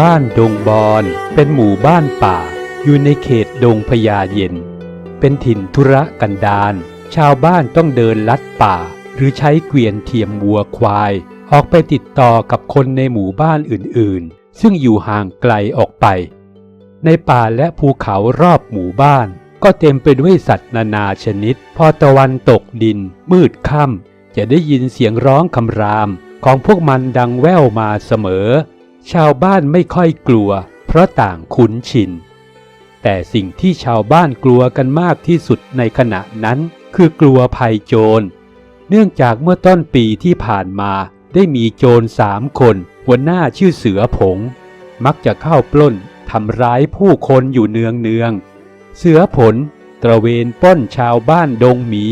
บ้านดงบอนเป็นหมู่บ้านป่า อยู่ในเขตดงพญาเย็น เป็นถิ่นธุระกันดารชาวบ้านต้องเดินลัดป่า หรือใช้เกวียนเทียมวัวควาย ออกไปติดต่อกับคนในหมู่บ้านอื่นๆ ซึ่งอยู่ห่างไกลออกไป ในป่าและภูเขารอบหมู่บ้าน ก็เต็มไปด้วยสัตว์นานาชนิด พอตะวันตกดิน มืดค่ำจะได้ยินเสียงร้องคำรามของพวกมันดังแว่วมาเสมอ ชาวบ้านไม่ค่อยกลัว เพราะต่างคุ้นชิน แต่สิ่งที่ชาวบ้านกลัวกันมากที่สุดในขณะนั้น คือกลัวภัยโจร เนื่องจากเมื่อต้นปีที่ผ่านมาได้มีโจรสามคน หัวหน้าชื่อเสือผง มักจะเข้าปล้นทำร้ายผู้คนอยู่เนืองเนืองๆเสือผล ตระเวนปล้นชาวบ้านดงหมี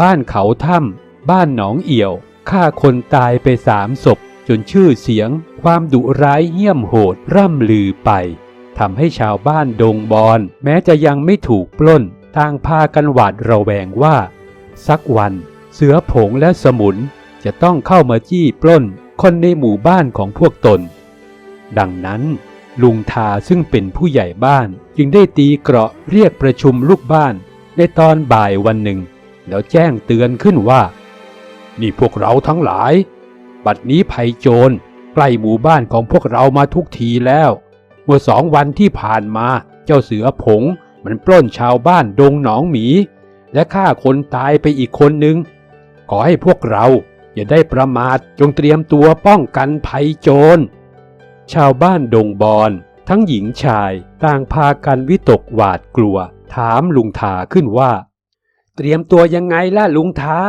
บ้านเขาถ้ำบ้านหนองเอี่ยวฆ่าคนตายไปสามศพจนชื่อเสียง ความดุร้ายเหี้ยมโหดร่ำลือไปทำให้ชาวบ้านดงบอน แม้จะยังไม่ถูกปล้นต่างพากันหวาดระแวงว่า สักวัน เสือผงและสมุนจะต้องเข้ามาจี้ปล้นคนในหมู่บ้านของพวกตน ดังนั้น ลุงทาซึ่งเป็นผู้ใหญ่บ้านจึงได้ตีเกราะเรียกประชุมลูกบ้าน ในตอนบ่ายวันหนึ่ง แล้วแจ้งเตือนขึ้นว่า นี่พวกเราทั้งหลาย บัดนี้ภัยโจร กล้หมู่บ้านของพวกเรามาทุกทีแล้ว เมื่อสองวันที่ผ่านมา เจ้าเสือผงมันปล้นชาวบ้านดงหนองหมี และฆ่าคนตายไปอีกคนหนึ่งขอให้พวกเราอย่าได้ประมาทจงเตรียมตัวป้องกันภัยโจร ชาวบ้านดงบอน ทั้งหญิงชายต่างพากันวิตกหวาดกลัว ถามลุงทาขึ้นว่า เตรียมตัวยังไงล่ะลุงทา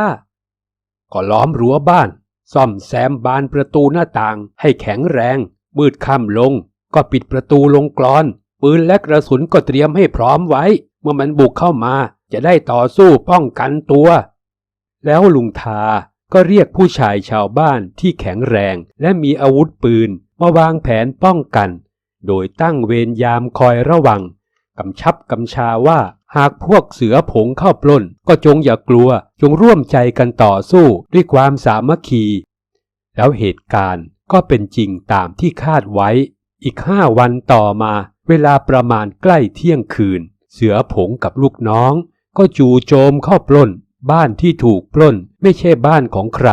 ก็ล้อมรั้วบ้าน ซ่อมแซมบานประตูหน้าต่างให้แข็งแรง มืดค่ำลง ก็ปิดประตูลงกรอน ปืนและกระสุนก็เตรียมให้พร้อมไว้ เมื่อมันบุกเข้ามาจะได้ต่อสู้ป้องกันตัว แล้วลุงทาก็เรียกผู้ชายชาวบ้านที่แข็งแรงและมีอาวุธปืนมาวางแผนป้องกัน โดยตั้งเวรยามคอยระวัง กำชับกำชาว่าหากพวกเสือผงเข้าปล้น ก็จงอย่ากลัว จงร่วมใจกันต่อสู้ด้วยความสามัคคี แล้วเหตุการณ์ก็เป็นจริงตามที่คาดไว้ อีกห้าวันต่อมา เวลาประมาณใกล้เที่ยงคืน เสือผงกับลูกน้อง ก็จู่โจมเข้าปล้น บ้านที่ถูกปล้นไม่ใช่บ้านของใคร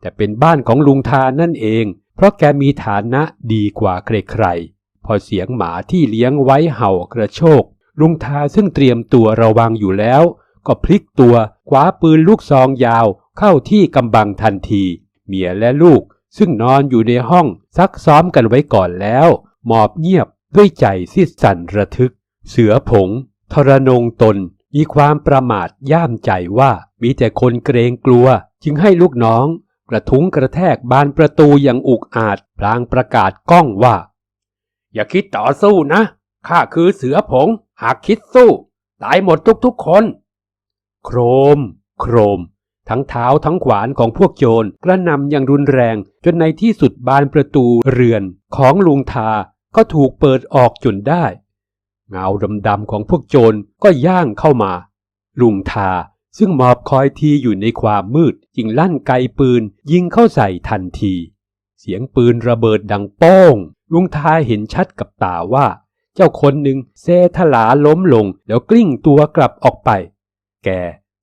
แต่เป็นบ้านของลุงทานั่นเอง เพราะแกมีฐานะดีกว่าใครๆ พอเสียงหมาที่เลี้ยงไว้เห่ากระโชก ลุงทาซึ่งเตรียมตัวระวังอยู่แล้ว ก็พลิกตัวคว้าปืนลูกซองยาวเข้าที่กำบังทันที เมียและลูกซึ่งนอนอยู่ในห้องซักซ้อมกันไว้ก่อนแล้ว หมอบเงียบด้วยใจสิ้นสั่นระทึก เสือผง ทรนงตน มีความประมาทย่ามใจว่ามีแต่คนเกรงกลัว จึงให้ลูกน้อง กระทุ้งกระแทกบานประตูอย่างอุกอาจพลางประกาศก้องว่า อย่าคิดต่อสู้นะ ข้าคือเสือผง หากคิดสู้ ตายหมดทุกๆคน โครม โครม ทั้งเท้าทั้งขวานของพวกโจรกระนำอย่างรุนแรง จนในที่สุดบานประตูเรือนของลุงทาก็ถูกเปิดออกจนได้ เงาดำๆของพวกโจรก็ย่างเข้ามา ลุงทาซึ่งมอบคอยทีอยู่ในความมืดจึงลั่นไกปืนยิงเข้าใส่ทันที เสียงปืนระเบิดดังโป้ง ลุงทาเห็นชัดกับตาว่า เจ้าคนหนึ่งเซทลาล้มลงแล้วกลิ้งตัวกลับออกไป แก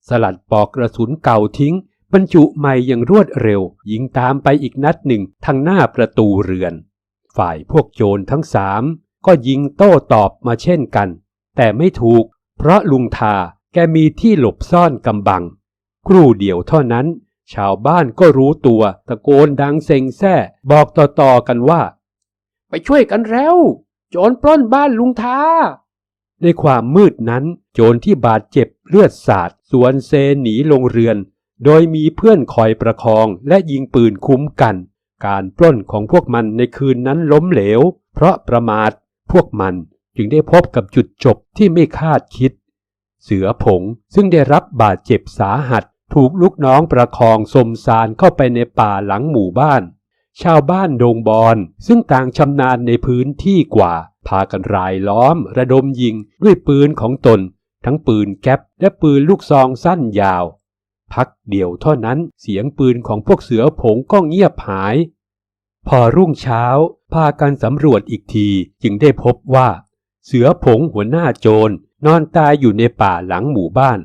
สลัดปอกกระสุนเก่าทิ้ง บรรจุใหม่อย่างรวดเร็ว ยิงตามไปอีกนัดหนึ่งทางหน้าประตูเรือน ฝ่ายพวกโจรทั้งสามก็ยิงโต้ตอบมาเช่นกัน แต่ไม่ถูก เพราะลุงทาแกมีที่หลบซ่อนกำบัง ครู่เดียวเท่านั้น ชาวบ้านก็รู้ตัว ตะโกนดังเซ็งแซ่ บอกต่อๆกันว่า ไปช่วยกันแล้ว โจรปล้นบ้านลุงทา ในความมืดนั้น โจรที่บาดเจ็บเลือดสาดสวนเซหนีลงเรือน โดยมีเพื่อนคอยประคองและยิงปืนคุ้มกัน การปล้นของพวกมันในคืนนั้นล้มเหลว เพราะประมาทพวกมันจึงได้พบกับจุดจบที่ไม่คาดคิด เสือผงซึ่งได้รับบาดเจ็บสาหัส ถูกลูกน้องประคองสมสารเข้าไปในป่าหลังหมู่บ้าน ชาวบ้านดงบอนซึ่งต่างชำนาญในพื้นที่กว่า พากันรายล้อมระดมยิงด้วยปืนของตน ทั้งปืนแก๊ปและปืนลูกซองสั้นยาว พักเดียวเท่านั้นเสียงปืนของพวกเสือผงก็เงียบหาย พอรุ่งเช้า พากันสำรวจอีกทีจึงได้พบว่า เสือผงหัวหน้าโจรนอนตายอยู่ในป่าหลังหมู่บ้าน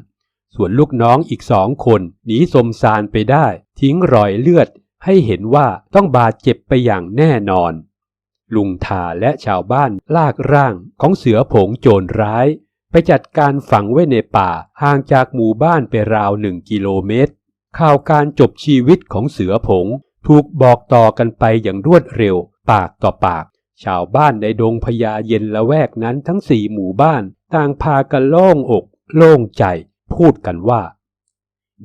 ส่วนลูกน้องอีกสองคนหนีสมสารไปได้ ทิ้งรอยเลือด ให้เห็นว่าต้องบาดเจ็บไปอย่างแน่นอน ลุงทาและชาวบ้านลากร่างของเสือผงโจรร้าย ไปจัดการฝังไว้ในป่าห่างจากหมู่บ้านไปราวหนึ่งกิโลเมตร ข่าวการจบชีวิตของเสือผง ถูกบอกต่อกันไปอย่างรวดเร็ว ปากต่อปาก ชาวบ้านในดงพญาเย็นละแวกนั้นทั้งสี่หมู่บ้านต่างพากันโล่งอก โล่งใจ พูดกันว่า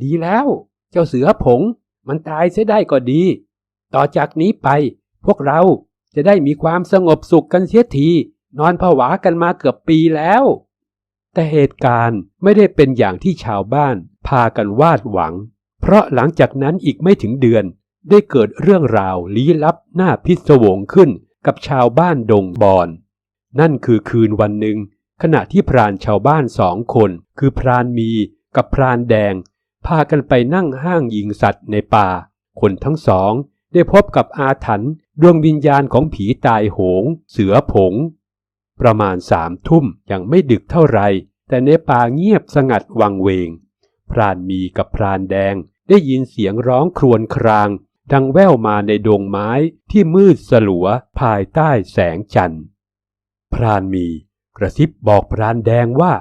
ดีแล้ว เจ้าเสือผง มันตายเสียได้ก็ดี ต่อจากนี้ไป พวกเราจะได้มีความสงบสุขกันเสียที นอนผวากันมาเกือบปีแล้ว แต่เหตุการณ์ไม่ได้เป็นอย่างที่ชาวบ้านพากันวาดหวัง เพราะหลังจากนั้นอีกไม่ถึงเดือน ได้เกิดเรื่องราวลี้ลับหน้าพิศวงขึ้นกับชาวบ้านดงบอน นั่นคือคืนวันหนึ่งขณะที่พรานชาวบ้านสองคน คือพรานมีกับพรานแดง พากันไปนั่งห้างยิงสัตว์ในป่า คนทั้งสองได้พบกับอาถรรพ์ดวงวิญญาณของผีตายโหง เสือผง ประมาณสามทุ่มยังไม่ดึกเท่าไร แต่ในป่าเงียบสงัดวังเวง พรานมีกับพรานแดงได้ยินเสียงร้องครวญคราง ดังแว่วมาในดงไม้ที่มืดสลัวภายใต้แสงจันทร์ พรานมีกระซิบบอกพรานแดงว่า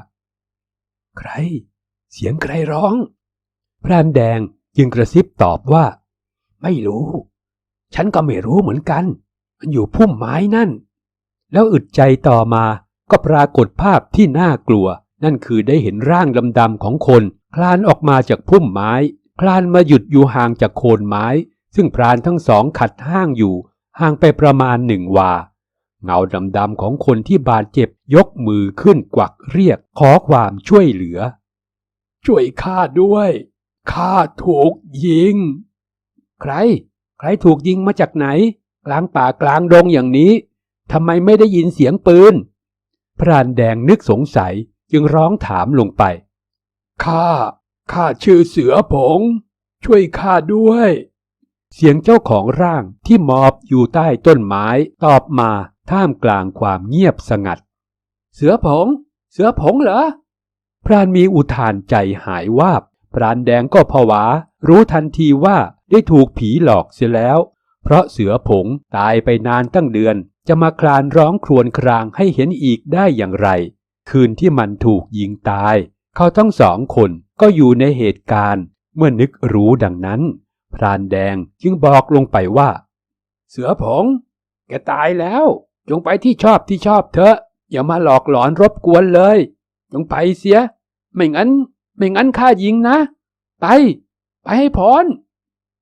ใคร เสียงใครร้อง พรานแดงจึงกระซิบตอบว่า ไม่รู้ ฉันก็ไม่รู้เหมือนกัน มันอยู่พุ่มไม้นั่น แล้วอึดใจต่อมาก็ปรากฏภาพที่น่ากลัว นั่นคือได้เห็นร่างดำๆของคน คลานออกมาจากพุ่มไม้ คลานมาหยุดอยู่ห่างจากโคนไม้ ซึ่งพรานทั้งสองขัดห้างอยู่ ห่างไปประมาณหนึ่งวา เงาดำๆของคนที่บาดเจ็บยกมือขึ้นกวักเรียกขอความช่วยเหลือ ช่วยข้าด้วย ข้าถูกยิง ใคร ใครถูกยิงมาจากไหน กลางป่ากลางดงอย่างนี้ทำไมไม่ได้ยินเสียงปืน พรานแดงนึกสงสัยจึงร้องถามลงไป ข้า ข้าชื่อเสือผง ช่วยข้าด้วย เสียงเจ้าของร่างที่หมอบอยู่ใต้ต้นไม้ตอบมาท่ามกลางความเงียบสงัด เสือผง เสือผงเหรอ พรานมีอุทานใจหายวาบ พรานแดงก็ผวา รู้ทันทีว่าได้ถูกผีหลอกเสียแล้ว เพราะเสือผงตายไปนานตั้งเดือน จะมาคลานร้องครวญครางให้เห็นอีกได้อย่างไร คืนที่มันถูกยิงตาย เขาทั้งสองคนก็อยู่ในเหตุการณ์ เมื่อนึกรู้ดังนั้น พรานแดงจึงบอกลงไปว่า เสือผง แกตายแล้ว จงไปที่ชอบที่ชอบเถอะ อย่ามาหลอกหลอนรบกวนเลย จงไปเสีย ไม่งั้น ไม่งั้นข้ายิงนะ ไป ไปให้พ้น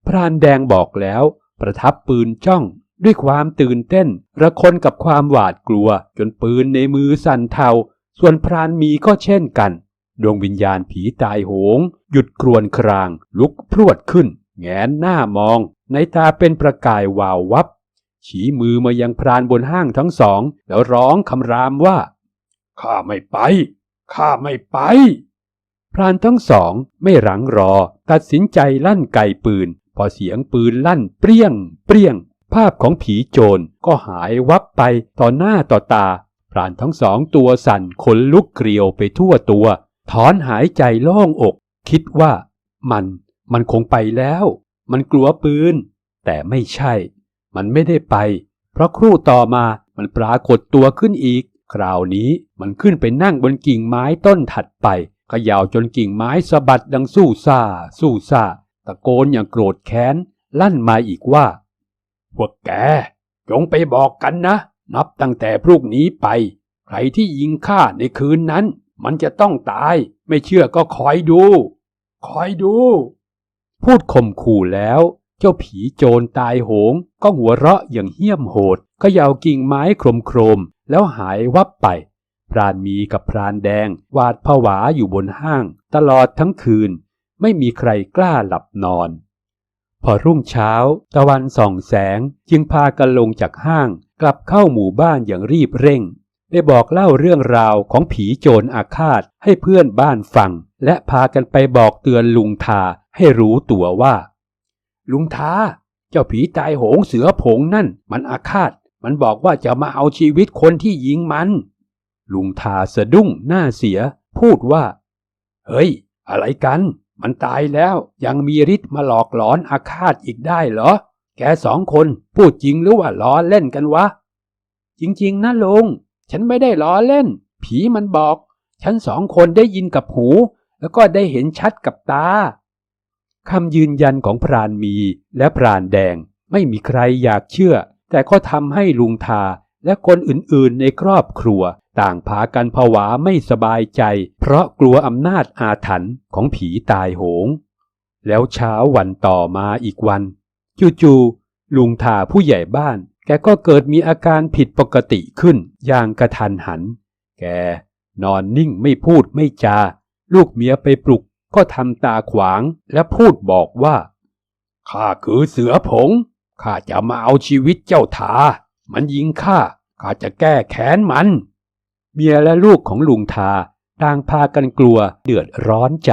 พรานแดงบอกแล้ว ประทับปืนจ้องด้วยความตื่นเต้น ระคนกับความหวาดกลัว จนปืนในมือสั่นเทา ส่วนพรานมีก็เช่นกัน ดวงวิญญาณผีตายโหง หยุดกรวนคราง ลุกพรวดขึ้น แงนหน้ามอง ในตาเป็นประกายวาววับ ชี้มือมายังพรานบนห้างทั้งสอง แล้วร้องคำรามว่าข้าไม่ไปข้าไม่ไป พรานทั้งสองไม่หลังรอ ตัดสินใจลั่นไกปืน พอเสียงปืนลั่นเปรี้ยง เปรี้ยง ภาพของผีโจรก็หายวับไปต่อหน้าต่อตา พรานทั้งสองตัวสั่นขนลุกเกลียวไปทั่วตัว ถอนหายใจโล่งอก คิดว่า มันมันคงไปแล้ว มันกลัวปืน แต่ไม่ใช่ มันไม่ได้ไป เพราะครู่ต่อมามันปรากฏตัวขึ้นอีก คราวนี้มันขึ้นไปนั่งบนกิ่งไม้ต้นถัดไป เขย่าจนกิ่งไม้สะบัดดังสู้ซ่า สู้ซ่า ตะโกนอย่างโกรธแค้น ลั่นมาอีกว่า พวกแก จงไปบอกกันนะ นับตั้งแต่พรุ่งนี้ไป ใครที่ยิงข้าในคืนนั้น มันจะต้องตาย ไม่เชื่อก็คอยดู คอยดู พูดข่มขู่แล้ว เจ้าผีโจรตายโหง ก็หัวเราะอย่างเหี้ยมโหดเขย่ากิ่งไม้โครมโครมๆแล้วหายวับไป พรานมีกับพรานแดงหวาดผวาอยู่บนห้าง ตลอดทั้งคืน ไม่มีใครกล้าหลับนอน พอรุ่งเช้า ตะวันส่องแสงจึงพากันลงจากห้าง กลับเข้าหมู่บ้านอย่างรีบเร่ง ได้บอกเล่าเรื่องราวของผีโจรอาฆาตให้เพื่อนบ้านฟัง และพากันไปบอกเตือนลุงทาให้รู้ตัวว่า ลุงทาเจ้าผีตายโหงเสือผงนั่น มันอาฆาต มันบอกว่าจะมาเอาชีวิตคนที่ยิงมัน ลุงทาสะดุ้งหน้าเสีย พูดว่า เฮ้ย อะไรกัน มันตายแล้วยังมีฤทธิ์มาหลอกหลอนอาฆาตอีกได้เหรอ แกสองคนพูดจริงหรือว่าล้อเล่นกันวะ จริงๆนะลุง ฉันไม่ได้ล้อเล่น ผีมันบอก ฉันสองคนได้ยินกับหู แล้วก็ได้เห็นชัดกับตาคำยืนยันของพรานมีและพรานแดงไม่มีใครอยากเชื่อ แต่ก็ทำให้ลุงทาและคนอื่นๆในครอบครัว ต่างพากันผวาไม่สบายใจ เพราะกลัวอำนาจอาถรรพ์ของผีตายโหง แล้วเช้าวันต่อมาอีกวัน จู่ๆลุงทาผู้ใหญ่บ้าน แกก็เกิดมีอาการผิดปกติขึ้นอย่างกระทันหัน แกนอนนิ่งไม่พูดไม่จา ลูกเมียไปปลุกก็ทำตาขวางและพูดบอกว่าข้าคือเสือผงข้าจะมาเอาชีวิตเจ้าทา มันยิงข้าข้าจะแก้แค้นมัน เมียและลูกของลุงทาต่างพากันกลัวเดือดร้อนใจ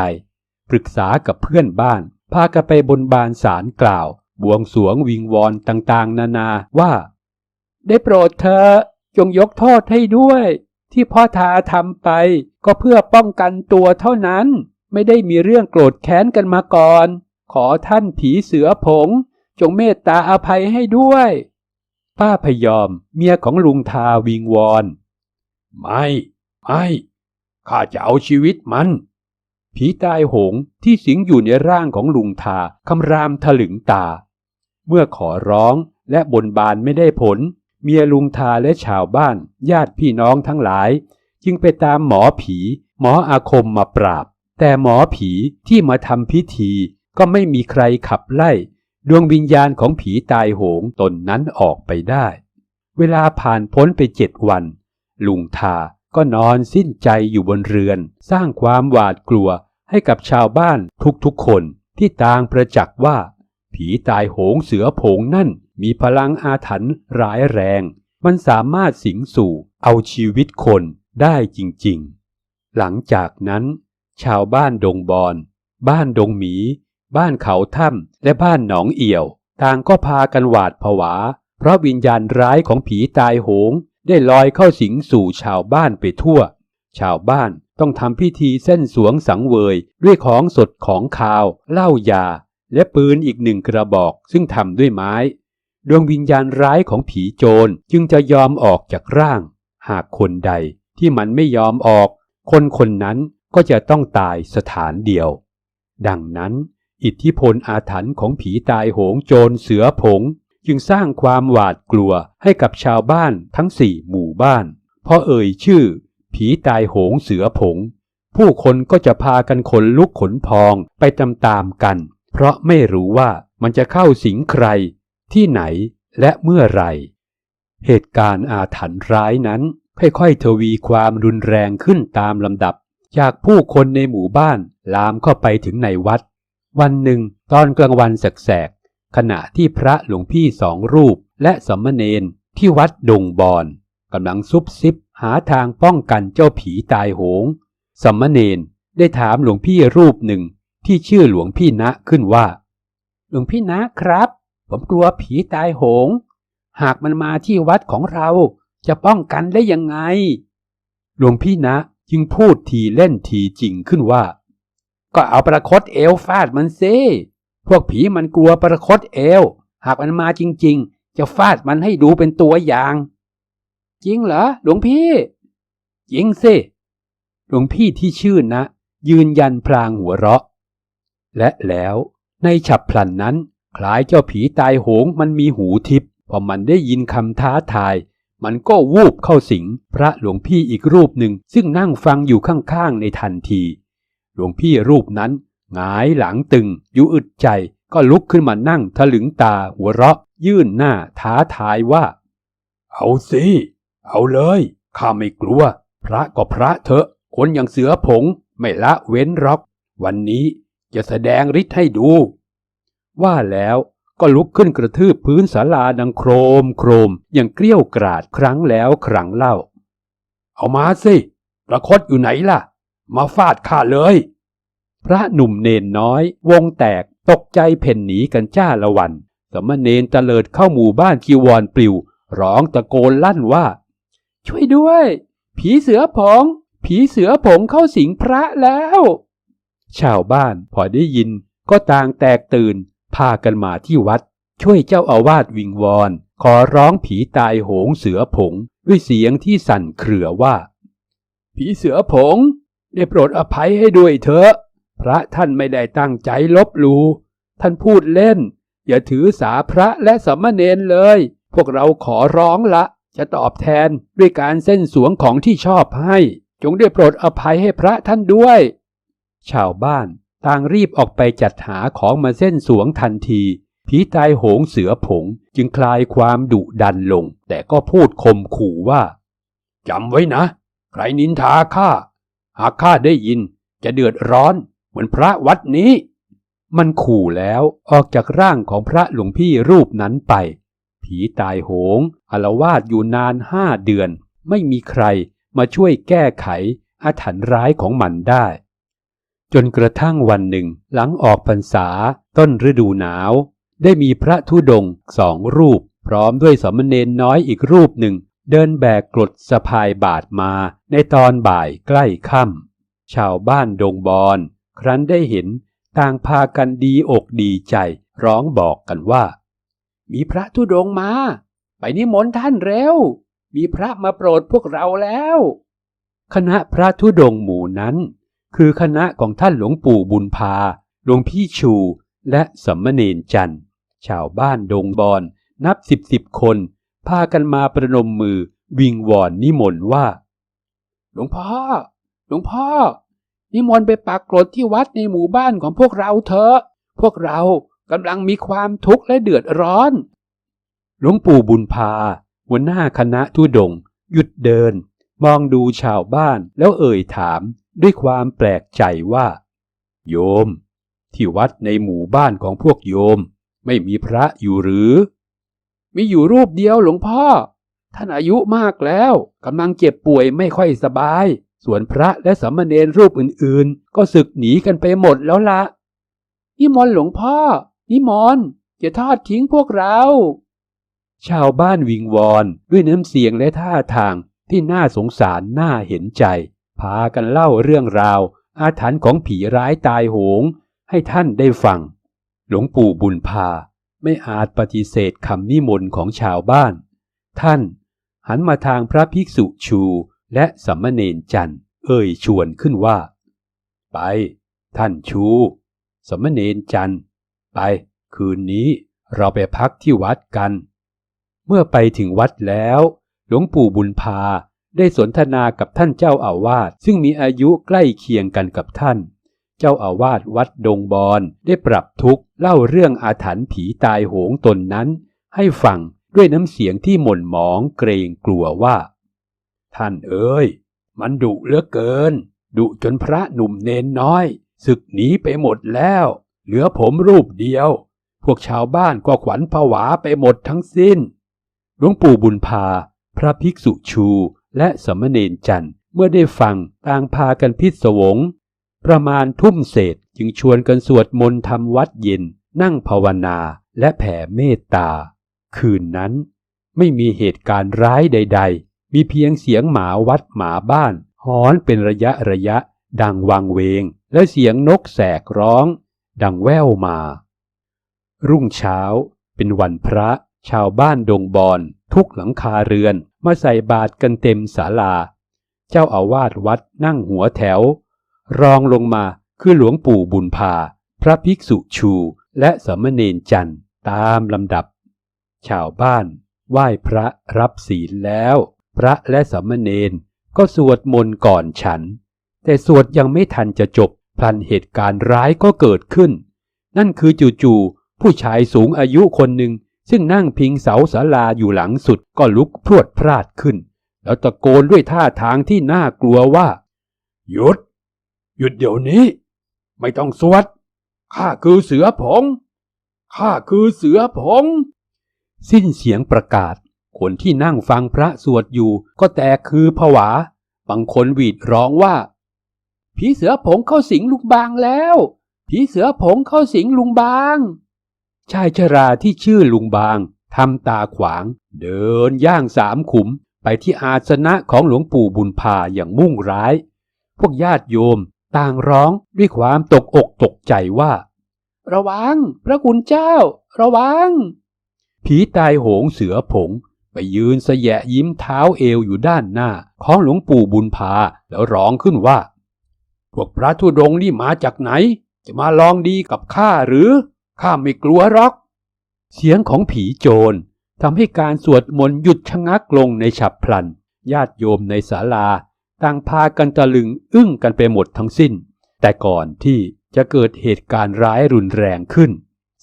ปรึกษากับเพื่อนบ้าน พากันไปบนบานสารกล่าว บวงสวงวิงวอนต่างๆ นานาว่า ได้โปรดเธอจงยกโทษให้ด้วย ที่พ่อทาทำไป ก็เพื่อป้องกันตัวเท่านั้น ไม่ได้มีเรื่องโกรธแค้นกันมาก่อน ขอท่านผีเสือผง จงเมตตาอภัยให้ด้วย ป้าพยอมเมียของลุงทาวิงวอน ไม่ไม่ข้าจะเอาชีวิตมัน ผีตายโหงที่สิงอยู่ในร่างของลุงทาคำรามถลึงตา เมื่อขอร้องและบนบานไม่ได้ผล เมียลุงทาและชาวบ้าน ญาติพี่น้องทั้งหลาย จึงไปตามหมอผี หมออาคมมาปราบ แต่หมอผีที่มาทำพิธีก็ไม่มีใครขับไล่ ดวงวิญญาณของผีตายโหงตนนั้นออกไปได้ เวลาผ่านพ้นไปเจ็ดวัน ลุงทาก็นอนสิ้นใจอยู่บนเรือน สร้างความหวาดกลัวให้กับชาวบ้านทุกๆคนที่ต่างประจักษ์ว่า ผีตายโหงเสือผงนั่นมีพลังอาถรรพ์ร้ายแรง มันสามารถสิงสู่เอาชีวิตคนได้จริงๆ หลังจากนั้น ชาวบ้านดงบอน บ้านดงหมี บ้านเขาถ้ำและบ้านหนองเอี่ยว ต่างก็พากันหวาดผวา เพราะวิญญาณร้ายของผีตายโหง ได้ลอยเข้าสิงสู่ชาวบ้านไปทั่ว ชาวบ้านต้องทำพิธีเส้นสวงสังเวยด้วยของสดของคาว เหล้ายา และปืนอีกหนึ่งกระบอกซึ่งทำด้วยไม้ ดวงวิญญาณร้ายของผีโจรจึงจะยอมออกจากร่าง หากคนใดที่มันไม่ยอมออก คนคนนั้นก็จะต้องตายสถานเดียว ดังนั้น อิทธิพลอาถรรพ์ของผีตายโหงโจรเสือผง จึงสร้างความหวาดกลัวให้กับชาวบ้านทั้งสี่หมู่บ้านพอเอ่ยชื่อ ผีตายโหงเสือผง ผู้คนก็จะพากันขนลุกขนพองไปตามๆกัน เพราะไม่รู้ว่ามันจะเข้าสิงใคร ที่ไหนและเมื่อไหร่ เหตุการณ์อาถรรพ์ร้ายนั้นค่อยๆทวีความรุนแรงขึ้นตามลำดับ จากผู้คนในหมู่บ้านลามเข้าไปถึงในวัด วันหนึ่งตอนกลางวันแสก ขณะที่พระหลวงพี่สองรูปและสมณเณรที่วัดดงบอนกำลังซุบซิบหาทางป้องกันเจ้าผีตายโหง สมณเณรได้ถามหลวงพี่รูปหนึ่งที่ชื่อหลวงพี่ณขึ้นว่า หลวงพี่นะครับ ผมกลัวผีตายโหง หากมันมาที่วัดของเราจะป้องกันได้ยังไง หลวงพี่นะจึงพูดทีเล่นทีจริงขึ้นว่า ก็เอาประคตเอวฟาดมันซิ พวกผีมันกลัวประคตเอว หากมันมาจริง ๆ จะฟาดมันให้ดูเป็นตัวอย่าง จริงเหรอหลวงพี่ จริงสิ หลวงพี่ที่ชื่อนะ ยืนยันพลางหัวเราะ และแล้วในฉับพลันนั้น คล้ายเจ้าผีตายโหงมันมีหูทิพย์พอมันได้ยินคำท้าทาย มันก็วูบเข้าสิงพระหลวงพี่อีกรูปหนึ่งซึ่งนั่งฟังอยู่ข้างๆในทันที หลวงพี่รูปนั้น หงายหลังตึงอยู่อึดใจก็ลุกขึ้นมานั่งทะลึงตาหัวเราะ ยื่นหน้าท้าทายว่า เอาสิ เอาเลยข้าไม่กลัว พระก็พระเถอะ คนอย่างเสือผงไม่ละเว้นหรอก วันนี้จะแสดงฤทธิ์ให้ดู ว่าแล้วก็ลุกขึ้นกระทืบพื้นศาลาดังโครมโครมอย่างเกลี้ยวกราดครั้งแล้วครั้งเล่า เอามาสิประคตอยู่ไหนล่ะ มาฟาดข้าเลย พระหนุ่มเนนน้อย วงแตกตกใจเพ่นหนีกันจ้าละวัน สมณเณรเตลิดเข้าหมู่บ้านกีวรปลิว ร้องตะโกนลั่นว่า ช่วยด้วย ผีเสือผง ผีเสือผงเข้าสิงพระแล้ว ชาวบ้านพอได้ยินก็ต่างแตกตื่น พากันมาที่วัด ช่วยเจ้าอาวาสวิงวอน ขอร้องผีตายโหงเสือผง ด้วยเสียงที่สั่นเครือว่า ผีเสือผง ได้โปรดอภัยให้ด้วยเถอะ พระท่านไม่ได้ตั้งใจลบหลู่ท่านพูดเล่น อย่าถือสาพระและสามเณรเลย พวกเราขอร้องละ จะตอบแทนด้วยการเส้นสวงของที่ชอบให้ จงได้โปรดอภัยให้พระท่านด้วย ชาวบ้านต่างรีบออกไปจัดหาของมาเส้นสวงทันทีผีตายโหงเสือผงจึงคลายความดุดันลง แต่ก็พูดคมขู่ว่าจำไว้นะ ใครนินทาข้า หากข้าได้ยินจะเดือดร้อน เหมือนพระวัดนี้ มันขู่แล้วออกจากร่างของพระหลวงพี่รูปนั้นไป ผีตายโหงอารวาสอยู่นานห้าเดือน ไม่มีใครมาช่วยแก้ไขอาถรรพ์ร้ายของมันได้ จนกระทั่งวันหนึ่งหลังออกพรรษาต้นฤดูหนาว ได้มีพระธุดงสองรูป พร้อมด้วยสามเณรน้อยอีกรูปหนึ่ง เดินแบกกรดสะพายบาทมาในตอนบ่ายใกล้ค่ำชาวบ้านดงบอน ครั้นได้เห็นต่างพากันดีอกดีใจ ร้องบอกกันว่า มีพระธุดงมา ไปนิมนต์ท่านเร็ว มีพระมาโปรดพวกเราแล้ว คณะพระธุดงหมู่นั้น คือคณะของท่านหลวงปู่บุญพาหลวงพี่ชูและสัมมเนนจันทร์ ชาวบ้านดงบอนนับสิบสิบคน พากันมาประนมมือวิงวอนนิมนต์ว่า หลวงพ่อ หลวงพ่อ นิมนต์ไปปักกรดที่วัดในหมู่บ้านของพวกเราเถอะ พวกเรากำลังมีความทุกข์และเดือดร้อน หลวงปู่บุญพา หัวหน้าคณะทุดง หยุดเดิน มองดูชาวบ้านแล้วเอ่ยถามด้วยความแปลกใจว่า โยม ที่วัดในหมู่บ้านของพวกโยม ไม่มีพระอยู่หรือ มีอยู่รูปเดียวหลวงพ่อ ท่านอายุมากแล้วกำลังเจ็บป่วยไม่ค่อยสบาย ส่วนพระและสามเณรรูปอื่นๆ ก็สึกหนีกันไปหมดแล้วละนิมนต์หลวงพ่อ นิมนต์อย่าทอดทิ้งพวกเรา ชาวบ้านวิงวอนด้วยน้ำเสียงและท่าทางที่น่าสงสารน่าเห็นใจ พากันเล่าเรื่องราว อาถรรพ์ของผีร้ายตายโหง ให้ท่านได้ฟัง หลวงปู่บุญพาไม่อาจปฏิเสธคำนิมนต์ของชาวบ้าน ท่านหันมาทางพระภิกษุชู และสัมมเนนจันเอ่ยชวนขึ้นว่า ไป ท่านชู สัมมเนนจันไป คืนนี้เราไปพักที่วัดกัน เมื่อไปถึงวัดแล้ว หลวงปู่บุญพาได้สนทนากับท่านเจ้าอาวาสซึ่งมีอายุใกล้เคียงกันกับท่าน เจ้าอาวาสวัดดงบอนได้ปรับทุกข์เล่าเรื่องอาถรรพ์ผีตายโหงตนนั้น ให้ฟังด้วยน้ำเสียงที่หม่นหมองเกรงกลัวว่า ท่านเอ๋ยมันดุเหลือเกิน ดุจนพระหนุ่มเนนน้อยศึกหนีไปหมดแล้ว เหลือผมรูปเดียว พวกชาวบ้านก็ขวัญผวาไปหมดทั้งสิ้น หลวงปู่บุญพา พระภิกษุชูและสมณเณรจันทร์เมื่อได้ฟังต่างพากันพิศวง ประมาณทุ่มเศษจึงชวนกันสวดมนต์ทำวัดเย็น นั่งภาวนาและแผ่เมตตา คืนนั้นไม่มีเหตุการณ์ร้ายใด ๆ มีเพียงเสียงหมาวัดหมาบ้านหอนเป็นระยะระยะ ดังวังเวง และเสียงนกแสกร้อง ดังแว่วมา รุ่งเช้า เป็นวันพระ ชาวบ้านดงบอน ทุกหลังคาเรือน มาใส่บาตรกันเต็มศาลา เจ้าอาวาสวัดนั่งหัวแถว รองลงมาคือหลวงปู่บุญพา พระภิกษุชูและสามเณรจันตามลำดับ ชาวบ้านไหว้พระรับศีลแล้ว พระและสามเณรก็สวดมนต์ก่อนฉัน แต่สวดยังไม่ทันจะจบพลันเหตุการณ์ร้ายก็เกิดขึ้น นั่นคือจู่ๆผู้ชายสูงอายุคนหนึ่งซึ่งนั่งพิงเสาศาลาอยู่หลังสุดก็ลุกพรวดพลาดขึ้น แล้วตะโกนด้วยท่าทางที่น่ากลัวว่า หยุด หยุดเดี๋ยวนี้ ไม่ต้องสวดข้าคือเสือผงข้าคือเสือผง สิ้นเสียงประกาศ คนที่นั่งฟังพระสวดอยู่ก็แตกคือผวา บางคนหวีดร้องว่า ผีเสือผงเข้าสิงลุงบางแล้ว ผีเสือผงเข้าสิงลุงบาง ชายชราที่ชื่อลุงบางทำตาขวาง เดินย่างสามขุมไปที่อาสนะของหลวงปู่บุญพาอย่างมุ่งร้าย พวกญาติโยมต่างร้องด้วยความตกอกตกใจว่า ระวัง พระคุณเจ้า ระวัง ผีตายโหงเสือผง ไปยืนสแยะยิ้มเท้าเอวอยู่ด้านหน้า ของหลวงปู่บุญพาแล้วร้องขึ้นว่า พวกพระธุดงนี่มาจากไหน จะมาลองดีกับข้าหรือ ข้าไม่กลัวหรอก เสียงของผีโจรทำให้การสวดมนต์หยุดชะงักลงในฉับพลัน ญาติโยมในศาลา ต่างพากันตะลึงอึ้งกันไปหมดทั้งสิ้น แต่ก่อนที่จะเกิดเหตุการณ์ร้ายรุนแรงขึ้น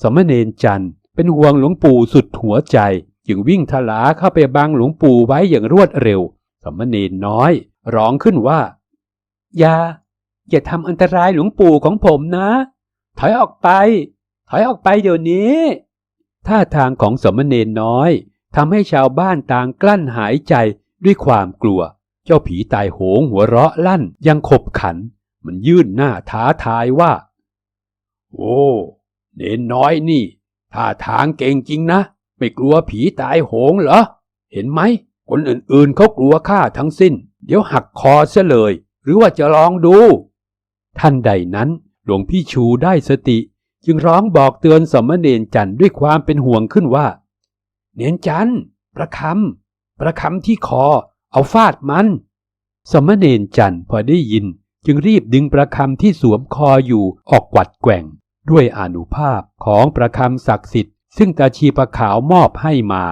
สมณเณรจันเป็นห่วงหลวงปู่สุดหัวใจ จึงวิ่งทลาเข้าไปบังหลวงปู่ไว้อย่างรวดเร็ว สมณเณรน้อย ร้องขึ้นว่า อย่า อย่าทำอันตรายหลวงปู่ของผมนะ ถอยออกไป ถอยออกไปเดี๋ยวนี้ ท่าทางของสมณเณรน้อยทำให้ชาวบ้านต่างกลั้นหายใจด้วยความกลัว เจ้าผีตายโหงหัวเราะลั่นยังขบขัน มันยื่นหน้าท้าทายว่า โอ้ เนนน้อยนี่ท่าทางเก่งจริงนะ ไม่กลัวผีตายโหงเหรอ เห็นไหม คนอื่นๆเขากลัวข้าทั้งสิ้น เดี๋ยวหักคอเสียเลย หรือว่าจะลองดู ท่านใดนั้นหลวงพี่ชูได้สติ จึงร้องบอกเตือนสมณเณรจันด้วยความเป็นห่วงขึ้นว่า เนนจันประคำประคำที่คอ เอาฟาดมัน สมณเณรจันพอได้ยิน จึงรีบดึงประคำที่สวมคออยู่ออกกวัดแกว่ง ด้วยอนุภาพของประคำศักดิ์สิทธิ์ ซึ่งตาชีปะขาวมอบให้มา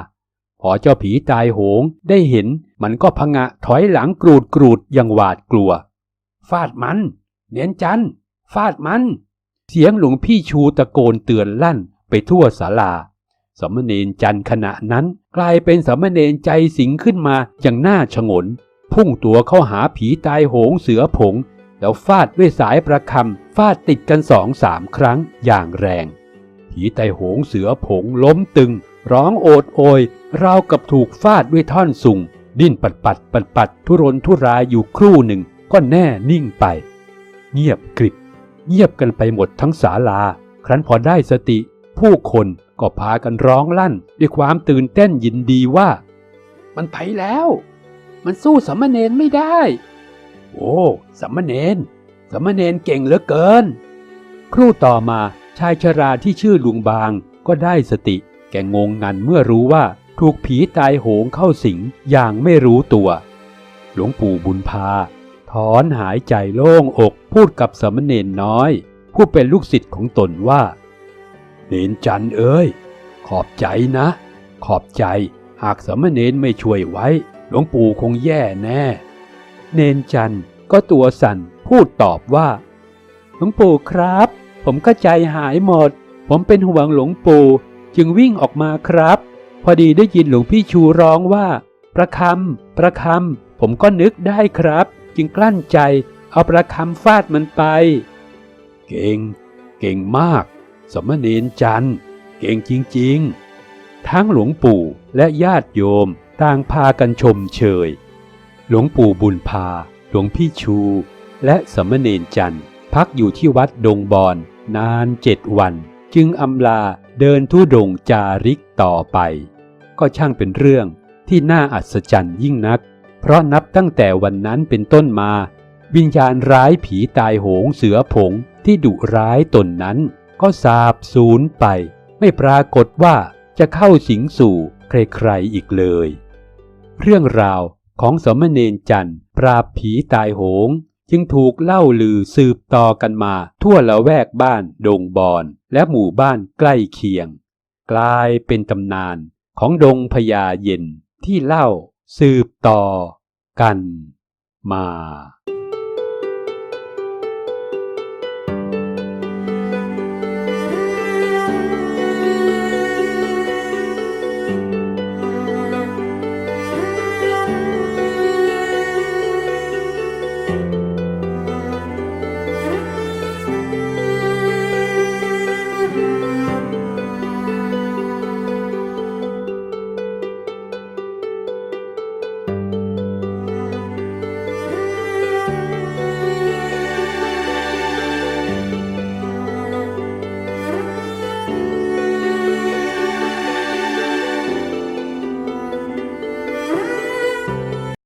พอเจ้าผีตายโหงได้เห็นมันก็พงะถอยหลังกรูดกรูดอย่างหวาดกลัว ฟาดมัน เน้นจันฟาดมัน เสียงหลวงพี่ชูตะโกนเตือนลั่นไปทั่วศาลาสมณเณรจันขณะนั้นกลายเป็นสมณเณรใจสิงขึ้นมาอย่างน่าชงน พุ่งตัวเข้าหาผีตายโหงเสือผง แล้วฟาดด้วยสายประคำฟาดติดกันสองสามครั้งอย่างแรง ผีตโหงเสือผงล้มตึง ร้องโอดโอย ราวกับถูกฟาดด้วยท่อนสุง ดิ้นปัดปัดปัดปัดทุรนทุรายอยู่ครู่หนึ่ง ก็แน่นิ่งไป เงียบกริบ เงียบกันไปหมดทั้งศาลา ครั้นพอได้สติ ผู้คนก็พากันร้องลั่น ด้วยความตื่นเต้นยินดีว่า มันไปแล้ว มันสู้สามเณรไม่ได้ โอ้สามเณรสามเณรเก่งเหลือเกิน ครู่ต่อมา ชายชราที่ชื่อลุงบางก็ได้สติ แกงงงันเมื่อรู้ว่าถูกผีตายโหงเข้าสิงอย่างไม่รู้ตัว หลวงปู่บุญพา ถอนหายใจโล่งอกพูดกับสามเณรน้อย ผู้เป็นลูกศิษย์ของตนว่า เนนจันเอ้ย ขอบใจนะ ขอบใจ หากสามเณรไม่ช่วยไว้ หลวงปู่คงแย่แน่ เนนจันก็ตัวสั่นพูดตอบว่า หลวงปู่ครับ ผมก็ใจหายหมด ผมเป็นห่วงหลวงปู่ จึงวิ่งออกมาครับ พอดีได้ยินหลวงพี่ชูร้องว่า ประคำประคำผมก็นึกได้ครับ จึงกลั้นใจ เอาประคำฟาดมันไป เก่ง เก่งมาก สมณเณรจันเก่งจริง ๆ ทั้งหลวงปู่และญาติโยมต่างพากันชมเชย หลวงปู่บุญพา หลวงพี่ชู และสมณเณรจันพักอยู่ที่วัดดงบอน นานเจ็ดวัน จึงอำลาเดินทุดงจาริกต่อไป ก็ช่างเป็นเรื่องที่น่าอัศจรรย์ยิ่งนัก เพราะนับตั้งแต่วันนั้นเป็นต้นมา วิญญาณร้ายผีตายโหงเสือผงที่ดุร้ายตนนั้น ก็สาบสูญไป ไม่ปรากฏว่าจะเข้าสิงสู่ใครๆอีกเลย เรื่องราวของสมณเณรจันทร์ปราบผีตายโหง จึงถูกเล่าลือสืบต่อกันมา ทั่วละแวกบ้านดงบอนและหมู่บ้านใกล้เคียง กลายเป็นตำนานของดงพญาเย็นที่เล่าสืบต่อกันมา